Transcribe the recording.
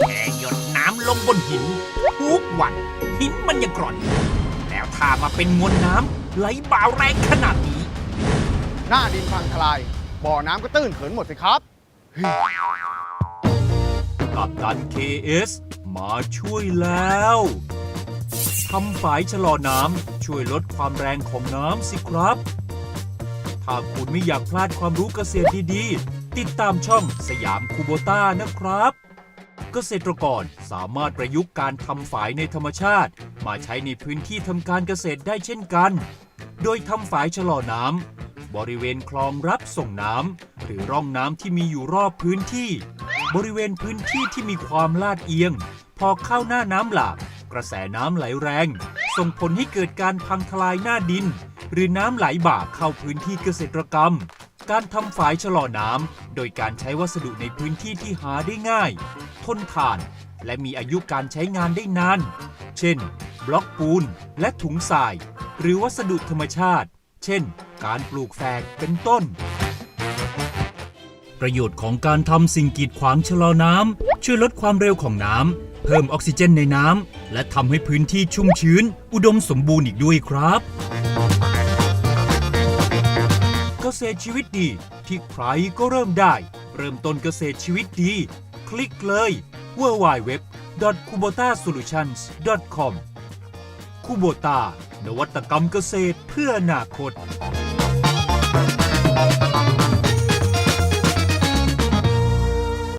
แค่หยดน้ำลงบนหิน ทุกวัน หินมันยังกร่อน แล้วถ้ามาเป็นมวลน้ำไหลบ่าวแรงขนาดนี้ หน้าดินพังทลาย บ่อน้ำก็ตื้นเขินหมดสิครับ กับตัน KS มาช่วยแล้วทำฝายชะลอน้ำช่วยลดความแรงของน้ำสิครับ ถ้าคุณไม่อยากพลาดความรู้เกษตรดีๆ ติดตามช่องสยามคูโบต้านะครับ เกษตรกรสามารถประยุกต์การทำฝายในธรรมชาติ มาใช้ในพื้นที่ทำการเกษตรได้เช่นกัน โดยทำฝายชะลอน้ำบริเวณคลองรับส่งน้ำหรือร่องน้ำที่มีอยู่รอบพื้นที่ บริเวณพื้นที่ที่มีความลาดเอียง พอเข้าหน้าน้ำหลากกระแสน้ำไหลแรง ส่งผลให้เกิดการพังทลายหน้าดิน หรือน้ำไหลบ่าเข้าพื้นที่เกษตรกรรม การทำฝายชะลอน้ำโดยการใช้วัสดุในพื้นที่ที่หาได้ง่าย ทนทาน และมีอายุการใช้งานได้นาน เช่น บล็อกปูน และถุงทราย หรือวัสดุธรรมชาติ เช่น การปลูกแฝกเป็นต้น ประโยชน์ของการทำสิ่งกีดขวางชะลอน้ำช่วยลดความเร็วของน้ำเพิ่มออกซิเจนในน้ำและทำให้พื้นที่ชุ่มชื้น อุดมสมบูรณ์อีกด้วยครับ กษตรชีวิตดี ที่ใครก็เริ่มได้ เริ่มต้นเกษตรชีวิตดี คลิกเลย www.kubotasolutions.com คูโบตานวัตกรรมเกษตรเพื่ออนาคต